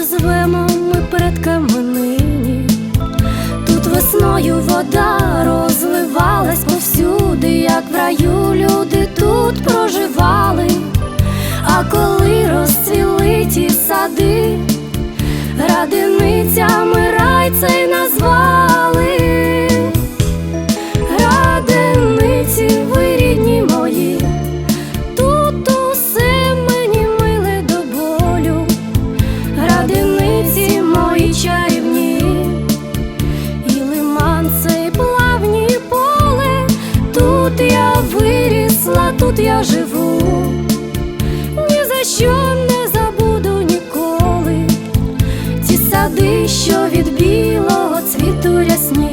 звемо ми предками нині. Тут весною вода розливалась повсюди, як в раю люди тут проживали. А коли розцвіли ті сади, радиницями Одиниці мої чарівні, і лиман цей плавні поле, тут я вирісла, тут я живу, ні за що не забуду ніколи, ті сади, що від білого цвіту рясні.